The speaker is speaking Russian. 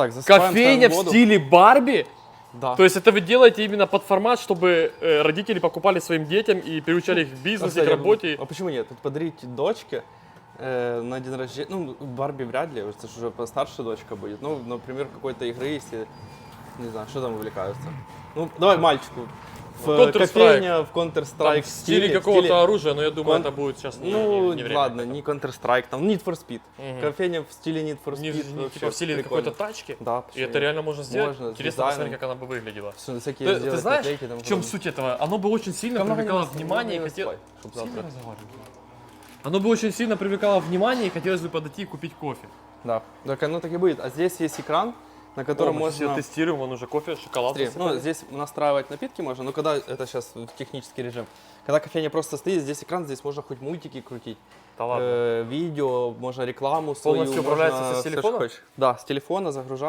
Так, засыпаем, Кофейня в воду. стиле Барби? Да. То есть это вы делаете именно под формат, чтобы э, родители покупали своим детям и приучали их к бизнесу, к работе? А почему нет? Подарить дочке э, на день рождения, ну, Барби вряд ли, это же уже постарше дочка будет. Ну, например, какой-то игры, если, не знаю, что там увлекаются. Ну, давай мальчику. В Counter-Strike. кофейня, в Там Counter-Strike в стиле какого-то оружия, но я думаю, кон- это будет сейчас не, Ну, не- не ладно, не Counter-Strike, там Need for Speed. Мгм. Кофейня в стиле Need for Speed. Не, не типа в стиле какой-то тачки. Да, И это реально можно сделать. Можно, Интересно посмотреть, как она бы выглядела. Всё, всякие Ты, ты знаешь, наклейки и тому в чем суть этого? Оно бы очень сильно привлекало внимание и хотелось... Оно бы очень сильно привлекало внимание и хотелось бы подойти и купить кофе. Да, так оно так и будет. А здесь есть экран, на котором О, мы можно... сейчас тестируем, он уже кофе, шоколад. Ну, здесь настраивать напитки можно, но когда это сейчас технический режим, когда кофейня просто стоит, здесь экран, здесь можно хоть мультики крутить, Да ладно. э, видео, можно рекламу свою, Полностью управляется можно со телефона? Да, с телефона загружать.